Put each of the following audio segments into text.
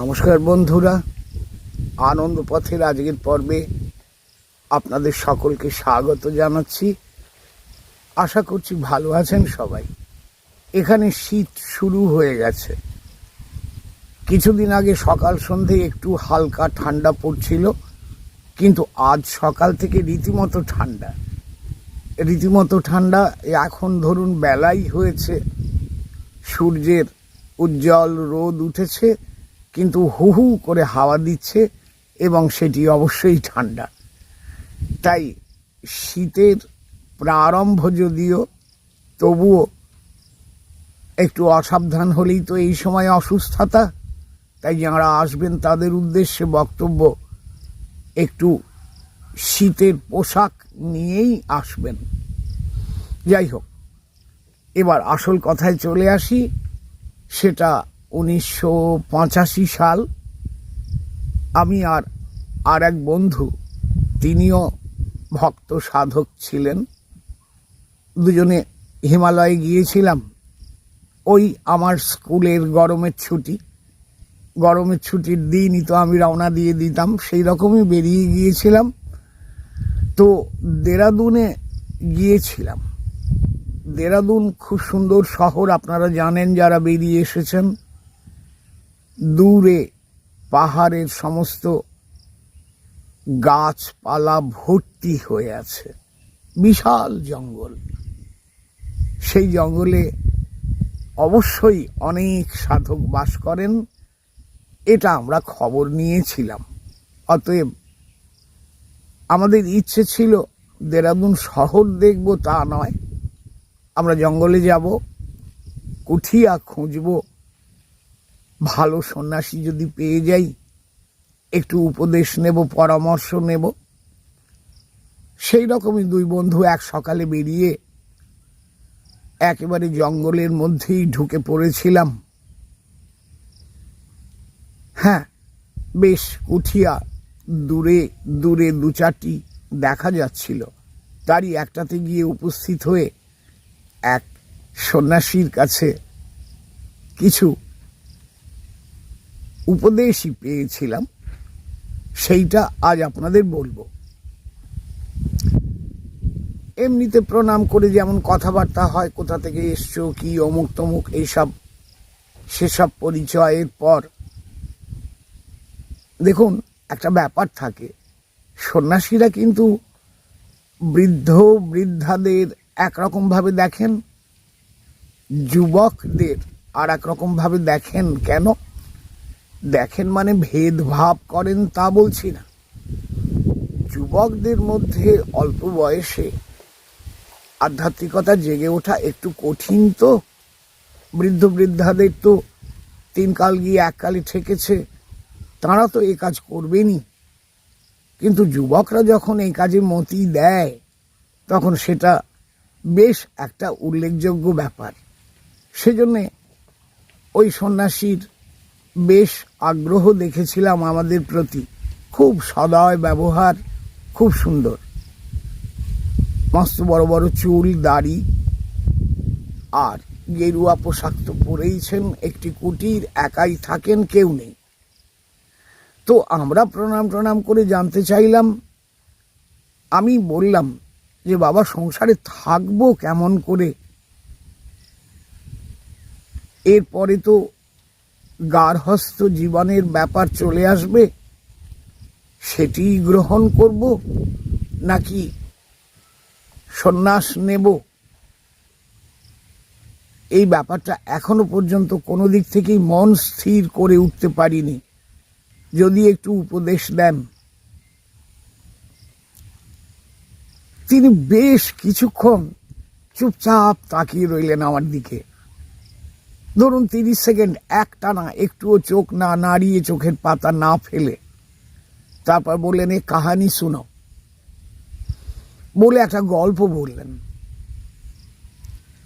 নমস্কার বন্ধুরা। আনন্দ পথের আজকের পর্বে আপনাদের সকলকে স্বাগত জানাচ্ছি। আশা করছি ভালো আছেন সবাই। এখানে শীত শুরু হয়ে গেছে। কিছুদিন আগে সকাল সন্ধে একটু হালকা ঠান্ডা পড়ছিল, কিন্তু আজ সকাল থেকে রীতিমতো ঠান্ডা। রীতিমতো ঠান্ডা, এখন ধরুন বেলাই হয়েছে। সূর্যের উজ্জ্বল রোদ উঠেছে। কিন্তু হু হু করে হাওয়া দিচ্ছে এবং সেটি অবশ্যই ঠান্ডা। তাই শীতের প্রারম্ভ যদিও, তবুও একটু অসাবধান হলেই তো এই সময় অসুস্থতা। তাই যারা আসবেন তাদের উদ্দেশ্যে বক্তব্য, একটু শীতের পোশাক নিয়েই আসবেন। যাই হোক, এবার আসল কথায় চলে আসি, সেটা উনিশশো পঁচাশি সাল আমি আর আর এক বন্ধু, তিনিও ভক্ত সাধক ছিলেন। দুজনে হিমালয়ে গিয়েছিলাম। ওই আমার স্কুলের গরমের ছুটি। গরমের ছুটির দিনই তো আমি রওনা দিয়ে দিতাম, সেই রকমই বেরিয়ে গিয়েছিলাম। তো দেরাদুনে গিয়েছিলাম। দেরাদুন খুব সুন্দর শহর, আপনারা জানেন যারা বেরিয়ে এসেছেন। দূরে পাহাড়ের সমস্ত গাছপালা ভর্তি হয়ে আছে। বিশাল জঙ্গল। সেই জঙ্গলে অবশ্যই অনেক সাধক বাস করেন। এটা আমরা খবর নিয়েছিলাম। অতএব আমাদের ইচ্ছে ছিল দেরাদুন শহর দেখব তা নয়। আমরা জঙ্গলে যাব, কুঠিয়া খুঁজব ভালো সন্ন্যাসী যদি পেয়ে যাই, একটু উপদেশ নেব, পরামর্শ নেব। সেই রকমই দুই বন্ধু এক সকালে বেরিয়ে একেবারে জঙ্গলের মধ্যেই ঢুকে পড়েছিলাম। হ্যাঁ বেশ কুঠিয়া দূরে দূরে দু চারটি দেখা যাচ্ছিল। তারই একটাতে গিয়ে উপস্থিত হয়ে এক সন্ন্যাসীর কাছে কিছু উপদেশই পেয়েছিলাম, সেইটা আজ আপনাদের বলব। এমনিতে প্রণাম করে যেমন কথাবার্তা হয়, কোথা থেকে এসছো, কি অমুক তমুক, এইসব, সেসব পরিচয়ের পর দেখুন, একটা ব্যাপার থাকে, সন্ন্যাসীরা কিন্তু বৃদ্ধ বৃদ্ধাদের একরকমভাবে দেখেন, যুবকদের আর একরকমভাবে দেখেন কেন? দেখেন মানে ভেদভাব করেন তা বলছি না। যুবকদের মধ্যে অল্প বয়সে আধ্যাত্মিকতা জেগে ওঠা একটু কঠিন তো। বৃদ্ধ বৃদ্ধাদের তো তিন কাল গিয়ে এককালে ঠেকেছে, তারা তো এই কাজ করবেনই। কিন্তু যুবকরা যখন এই কাজে মতি দেয়, তখন সেটা বেশ একটা উল্লেখযোগ্য ব্যাপার। সেজন্যে ওই সন্ন্যাসীর বেশ আগ্রহ দেখেছিলাম আমাদের প্রতি। খুব সদয় ব্যবহার, খুব সুন্দর। মস্ত বড় বড় চুল, দাড়ি, আর গেরুয়া পোশাক তো পরেইছেন একটি কুটির, একাই থাকেন, কেউ নেই। তো আমরা প্রণাম প্রণাম করে জানতে চাইলাম, আমি বললাম যে বাবা, সংসারে থাকব কেমন করে? এরপরে তো গার্হস্থ জীবনের ব্যাপার চলে আসবে, সেটি গ্রহণ করব নাকি সন্ন্যাস নেব? এই ব্যাপারটা এখনও পর্যন্ত কোনো দিক থেকেই মন স্থির করে উঠতে পারিনি। যদি একটু উপদেশ দেন। তিনি বেশ কিছুক্ষণ চুপচাপ তাকিয়ে রইলেন আমার দিকে। ধরুন তিরিশ সেকেন্ড একটা না একটুও চোখ না নাড়িয়ে চোখের পাতা না ফেলে। তারপর বললেন, এ কাহানি শুনো। বলে একটা গল্প বললেন।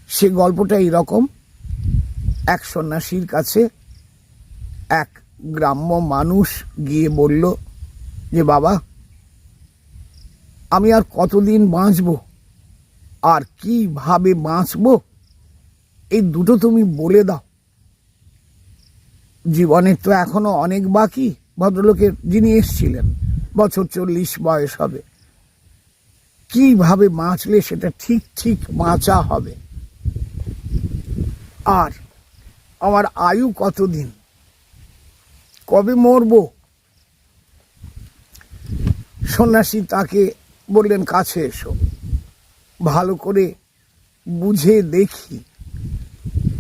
সে গল্পটা এইরকম এক সন্ন্যাসীর কাছে এক গ্রাম্য মানুষ গিয়ে বলল, যে বাবা, আমি আর কতদিন বাঁচব? আর কীভাবে বাঁচব? এই দুটো তুমি বলে দাও। জীবনে তো এখনও অনেক বাকি ভদ্রলোকের যিনি এসছিলেন, বছর চল্লিশ বয়স হবে। কীভাবে বাঁচলে সেটা ঠিক ঠিক বাঁচা হবে? আর আমার আয়ু কতদিন? কবে মরবো? সন্ন্যাসী তাকে বললেন, কাছে এসো। ভালো করে বুঝে দেখি।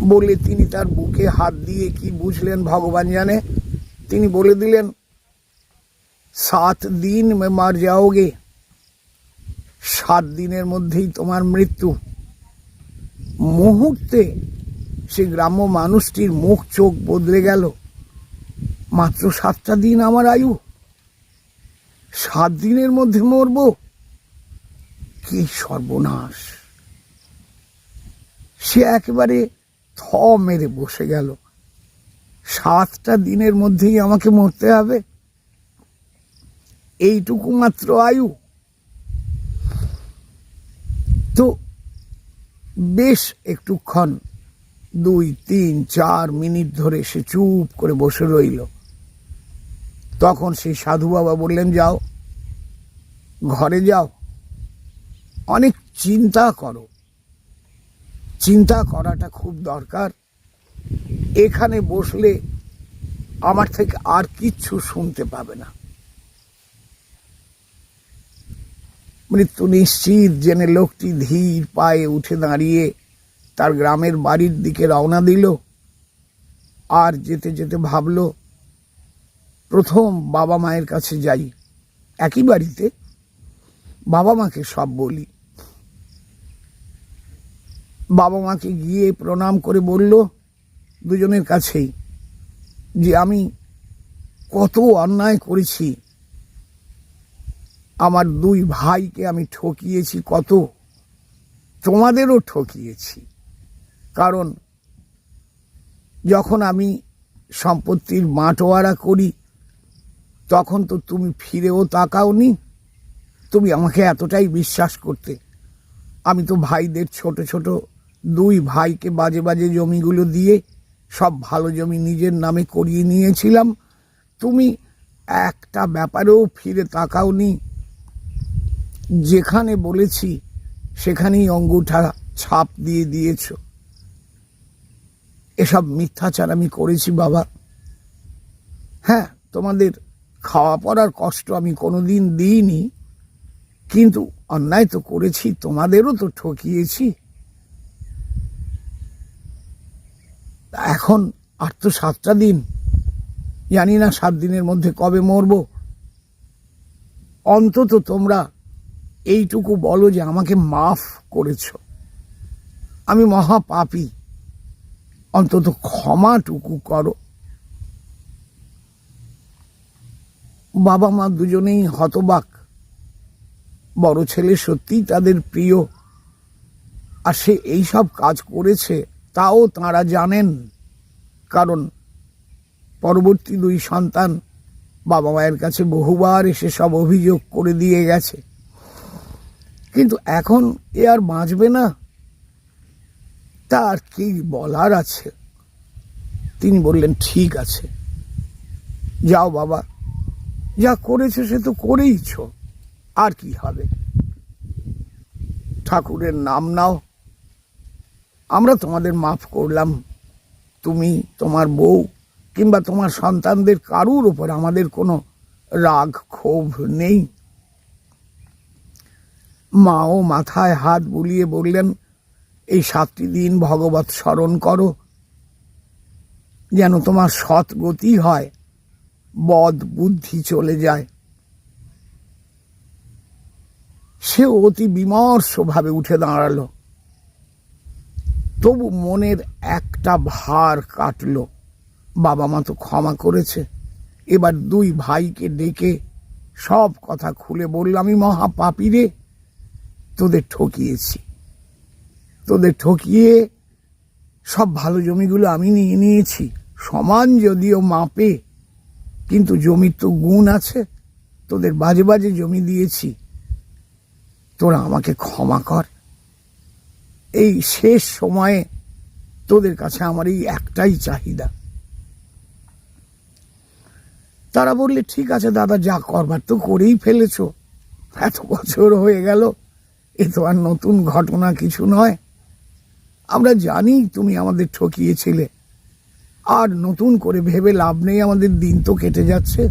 বলে তিনি তার বুকে হাত দিয়ে কি বুঝলেন ভগবান জানে? তিনি বলে দিলেন, সাত দিন মার যাওগে। সাত দিনের মধ্যেই তোমার মৃত্যু। মুহূর্তে সে গ্রাম্য মানুষটির মুখ চোখ বদলে গেল। মাত্র সাতটা দিন আমার আয়ু। সাত দিনের মধ্যে মরব? কি সর্বনাশ। সে একেবারে থ মেরে বসে গেল। সাতটা দিনের মধ্যেই আমাকে মরতে হবে। এইটুকু মাত্র আয়ু। তো বেশ একটুক্ষণ, দুই, তিন, চার মিনিট ধরে সে চুপ করে বসে রইল। তখন সেই সাধু বাবা বললেন, যাও, ঘরে যাও। অনেক চিন্তা করো। চিন্তা করাটা খুব দরকার। এখানে বসলে আমার থেকে আর কিচ্ছু শুনতে পাবে না। মৃত্যু নিশ্চিত জেনে লোকটি ধীর পায়ে উঠে দাঁড়িয়ে তার গ্রামের বাড়ির দিকে রওনা দিল আর যেতে যেতে ভাবল, প্রথম বাবা মায়ের কাছে যাই। একই বাড়িতে বাবা মাকে সব বলি। বাবা মাকে গিয়ে প্রণাম করে বলল, দুজনের কাছেই যে আমি কত অন্যায় করেছি। আমার দুই ভাইকে আমি ঠকিয়েছি, কত তোমাদেরও ঠকিয়েছি। কারণ যখন আমি সম্পত্তির বাঁটোয়ারা করি, তখন তো তুমি ফিরেও তাকাওনি। তুমি আমাকে এতটাই বিশ্বাস করতে। আমি তো ভাইদের ছোট ছোট দুই ভাইকে বাজে বাজে জমিগুলো দিয়ে সব ভালো জমি নিজের নামে করিয়ে নিয়েছিলাম। তুমি একটা ব্যাপারেও ফিরে তাকাওনি। যেখানে বলেছি, সেখানেই অঙ্গুঠা ছাপ দিয়ে দিয়েছ। এসব মিথ্যাচার আমি করেছি, বাবা। হ্যাঁ তোমাদের খাওয়া পড়ার কষ্ট আমি কোনোদিন দিইনি, কিন্তু অন্যায় তো করেছি, তোমাদেরও তো ঠকিয়েছি। এখন আর তো সাতটা দিন। জানি না সাত দিনের মধ্যে কবে মরব। অন্তত তোমরা এইটুকু বলো যে আমাকে মাফ করেছ। আমি মহা পাপী অন্তত ক্ষমাটুকু করো। বাবা মা দুজনেই হতবাক। বড় ছেলে সত্যিই তাদের প্রিয়। আর সে এইসব কাজ করেছে তাও তাঁরা জানেন। কারণ পরবর্তী দুই সন্তান বাবা মায়ের কাছে বহুবার এসে সব অভিযোগ করে দিয়ে গেছে। কিন্তু এখন এ আর বাঁচবে না। তার কি বলার আছে? তিনি বললেন, ঠিক আছে। যাও বাবা। যা করেছে সে তো করেইছ। আর কি হবে? ঠাকুরের নাম নাও। আমরা তোমাদের মাফ করলাম। তুমি তোমার বউ কিংবা তোমার সন্তানদের কারুর উপর আমাদের কোনো রাগ, ক্ষোভ নেই। মাও মাথায় হাত বুলিয়ে বললেন, এই সাতটি দিন ভগবত স্মরণ করো। যেন তোমার সৎ গতি হয়, বদ বুদ্ধি চলে যায়। সে অতি বিমর্ষভাবে উঠে দাঁড়াল। তবু মনের একটা ভার কাটলো। বাবা মা তো ক্ষমা করেছে। এবার দুই ভাইকে ডেকে সব কথা খুলে বলল, আমি মহা পাপি রে, তোদের ঠকিয়েছি। তোদের ঠকিয়ে সব ভালো জমিগুলো আমি নিয়ে নিয়েছি। সমান যদিও মাপে, কিন্তু জমির তো গুণ আছে। তোদের বাজে বাজে জমি দিয়েছি। তোরা আমাকে ক্ষমা কর। এই শেষ সময়ে তোদের কাছে আমার এই একটাই চাহিদা। তারা বললে, ঠিক আছে দাদা, যা করবার তো করেই ফেলেছো। এত বছর হয়ে গেল, এ তো আর নতুন ঘটনা কিছু নয়। আমরা জানি তুমি আমাদের ঠকিয়েছিলে। আর নতুন করে ভেবে লাভ নেই, আমাদের দিন তো কেটে যাচ্ছে।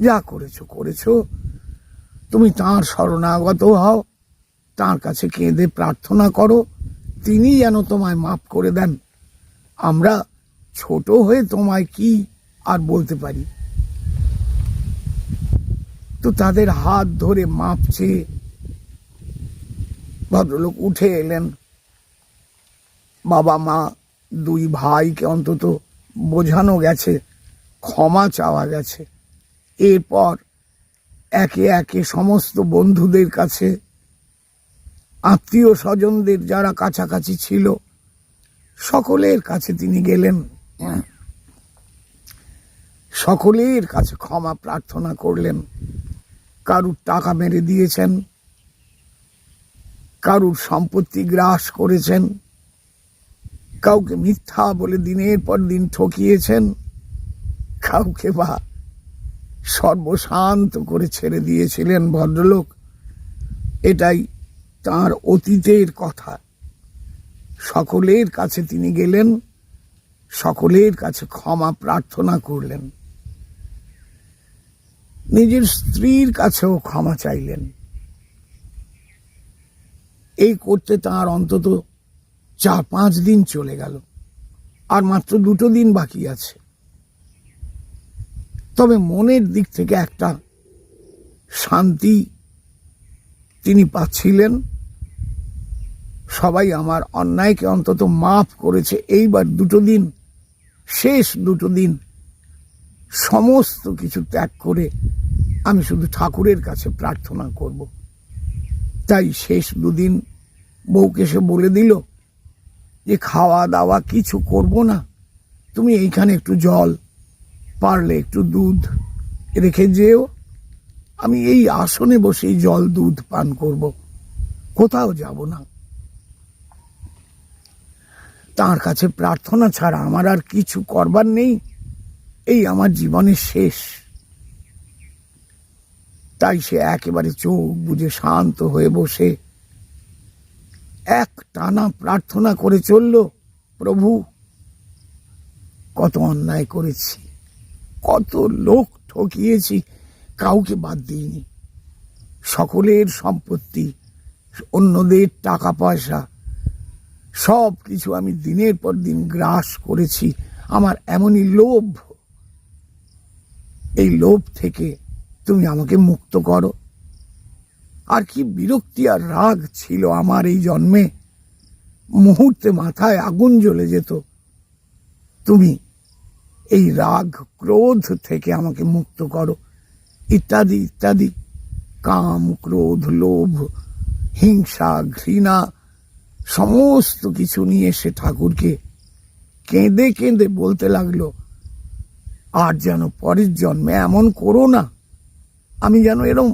যা করেছ করেছ। তুমি তাঁর শরণাগত হও। তাঁর কাছে কেঁদে প্রার্থনা করো তিনি যেন তোমায় মাফ করে দেন। আমরা ছোট হয়ে তোমায় কি আর বলতে পারি? তো তাদের হাত ধরে মাপ চেয়ে ভদ্রলোক উঠে এলেন। বাবা, মা, দুই ভাইকে অন্তত বোঝানো গেছে, ক্ষমা চাওয়া গেছে। এরপর একে একে সমস্ত বন্ধুদের কাছে আত্মীয় স্বজনদের যারা কাছাকাছি ছিল, সকলের কাছে তিনি গেলেন। সকলের কাছে ক্ষমা প্রার্থনা করলেন। কারুর টাকা মেরে দিয়েছেন, কারুর সম্পত্তি গ্রাস করেছেন, কাউকে মিথ্যা বলে দিনের পর দিন ঠকিয়েছেন, কাউকে বা সর্বশান্ত করে ছেড়ে দিয়েছিলেন ভদ্রলোক। এটাই তার অতীতের কথা। সকলের কাছে তিনি গেলেন, সকলের কাছে ক্ষমা প্রার্থনা করলেন। নিজের স্ত্রীর কাছেও ক্ষমা চাইলেন। এই করতে তার অন্তত চার পাঁচ দিন চলে গেল, আর মাত্র দুটো দিন বাকি আছে। তবে মনের দিক থেকে একটা শান্তি তিনি পাচ্ছিলেন। সবাই আমার অন্যায়কে অন্তত মাফ করেছে। এইবার দুটো দিন, শেষ দুটো দিন, সমস্ত কিছু ত্যাগ করে আমি শুধু ঠাকুরের কাছে প্রার্থনা করব। তাই শেষ দুদিন বউকে সে বলে দিল যে খাওয়া দাওয়া কিছু করব না। তুমি এইখানে একটু জল, পারলে একটু দুধ রেখে যেও। আমি এই আসনে বসেই জল দুধ পান করব। কোথাও যাব না। তার কাছে প্রার্থনা ছাড়া আমার আর কিছু করবার নেই। এই আমার জীবনের শেষ। তাই সে একেবারে চোখ বুঝে শান্ত হয়ে বসে। এক টানা প্রার্থনা করে চলল, প্রভু, কত অন্যায় করেছি, কত লোক ঠকিয়েছি কাউকে বাদ দিইনি। সকলের সম্পত্তি, অন্যদের টাকা পয়সা সব কিছু আমি দিনের পর দিন গ্রাস করেছি। আমার এমনই লোভ। এই লোভ থেকে তুমি আমাকে মুক্ত করো। আর কি বিরক্তি আর রাগ ছিল আমার এই জন্মে। মুহূর্তে মাথায় আগুন জ্বলে যেত। তুমি এই রাগ ক্রোধ থেকে আমাকে মুক্ত করো। ইত্যাদি ইত্যাদি। কাম, ক্রোধ, লোভ, হিংসা, ঘৃণা, সমস্ত কিছু নিয়ে সে ঠাকুরকে কেঁদে কেঁদে বলতে লাগল, আর যেন পরের জন্মে এমন করো না, আমি যেন এরম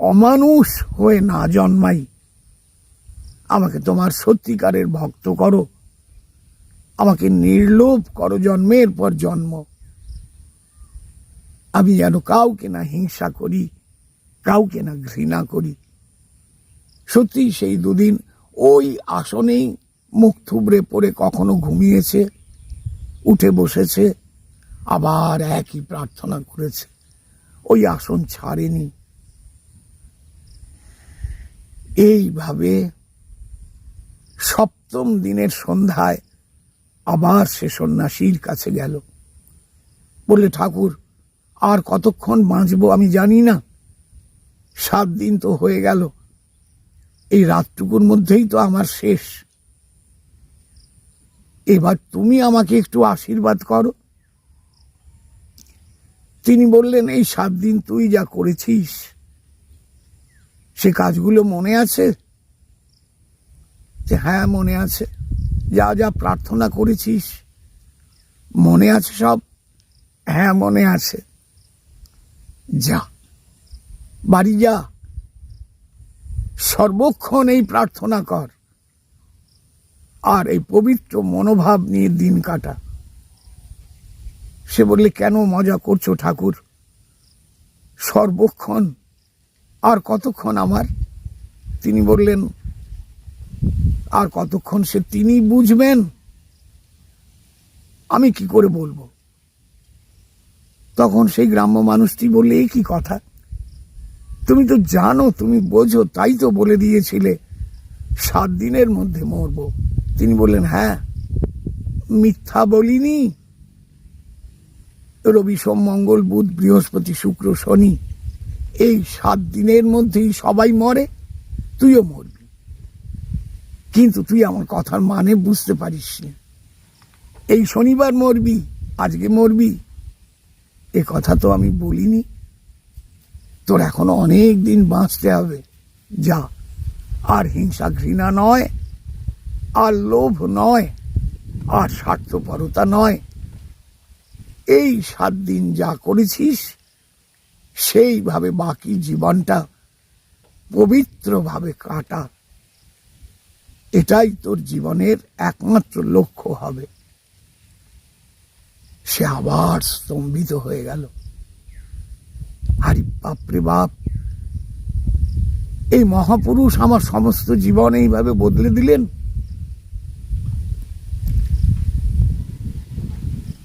অমানুষ হয়ে না জন্মাই। আমাকে তোমার সত্যিকারের ভক্ত করো। আমাকে নির্লোভ করো জন্মের পর জন্ম। আমি যেন কাউকে না হিংসা করি, কাউকে না ঘৃণা করি। সত্যি সেই দুদিন ওই আসনেই মুখ থুবড়ে পড়ে কখনো ঘুমিয়েছে, উঠে বসেছে, আবার একই প্রার্থনা করেছে। ওই আসন ছাড়েনি। এইভাবে সপ্তম দিনের সন্ধ্যায় আবার সে সন্ন্যাসীর কাছে গেল। বললে, ঠাকুর আর কতক্ষণ বাঁচবো আমি জানি না। সাত দিন তো হয়ে গেল। এই রাতটুকুর মধ্যেই তো আমার শেষ। এবার তুমি আমাকে একটু আশীর্বাদ করো। তিনি বললেন, এই সাত দিন তুই যা করেছিস, সে কাজগুলো মনে আছে? যে হ্যাঁ মনে আছে। যা যা প্রার্থনা করেছিস, মনে আছে সব? হ্যাঁ মনে আছে। যা। বাড়ি যা। সর্বক্ষণ এই প্রার্থনা কর। আর এই পবিত্র মনোভাব নিয়ে দিন কাটা। সে বললে, কেন মজা করছ ঠাকুর? সর্বক্ষণ আর কতক্ষণ আমার? তিনি বললেন, আর কতক্ষণ সে তিনি বুঝবেন? আমি কি করে বলব? তখন সেই গ্রাম্য মানুষটি বললে কি কথা? তুমি তো জানো, তুমি বোঝো, তাই তো বলে দিয়েছিলে। সাত দিনের মধ্যে মরবো। তিনি বললেন হ্যাঁ মিথ্যা বলিনি। রবি সোম মঙ্গল বুধ বৃহস্পতি শুক্র শনি, এই সাত দিনের মধ্যেই সবাই মরে, তুইও মরবি। কিন্তু তুই আমার কথার মানে বুঝতে পারিস নি এই শনিবার মরবি, আজকে মরবি এ কথা তো আমি বলিনি। তোর এখনও অনেক দিন বাঁচতে হবে। যা, আর হিংসা ঘৃণা নয়, আর লোভ নয়, আর স্বার্থপরতা নয়। এই সাত দিন যা করেছিস, সেইভাবে বাকি জীবনটা পবিত্রভাবে কাটা। এটাই তোর জীবনের একমাত্র লক্ষ্য হবে। সে আবার স্তম্ভিত হয়ে গেল। আরে বাপরে বাপ। এই মহাপুরুষ আমার সমস্ত জীবন এইভাবে বদলে দিলেন?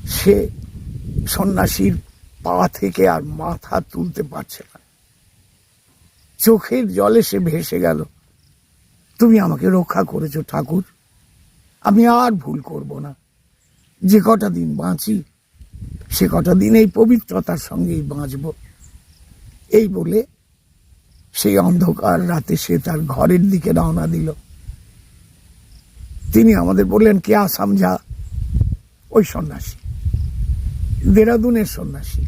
সে সন্ন্যাসীর পা থেকে আর মাথা তুলতে পারছে না। চোখের জলে সে ভেসে গেল। তুমি আমাকে রক্ষা করেছ ঠাকুর। আমি আর ভুল করব না। যে কটা দিন বাঁচি সে কটা দিন এই পবিত্রতার সঙ্গেই বাঁচব এই বলে সেই অন্ধকার রাতে সে তার ঘরের দিকে রওনা দিল তিনি আমাদের বললেন কে আসামঝা ওই সন্ন্যাসী देहरादून सन्यासी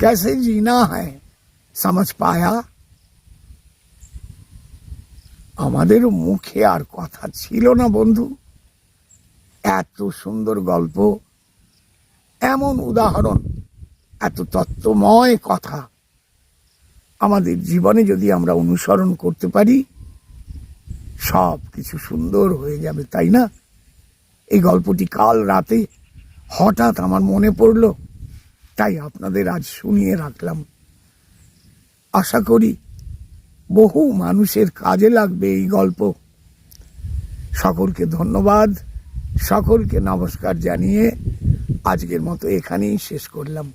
कैसे जीना है समझ पाया আমাদের মুখে আর কথা ছিল না বন্ধু এত সুন্দর গল্প এমন উদাহরণ, এত তত্ত্বময় কথা আমাদের জীবনে যদি আমরা অনুসরণ করতে পারি, সব কিছু সুন্দর হয়ে যাবে, তাই না? এই গল্পটি কাল রাতে হঠাৎ আমার মনে পড়ল, তাই আপনাদের আজ শুনিয়ে রাখলাম। আশা করি বহু মানুষের কাজে লাগবে এই গল্প। সকলকে ধন্যবাদ, সকলকে নমস্কার জানিয়ে আজকের মতো এখানেই শেষ করলাম।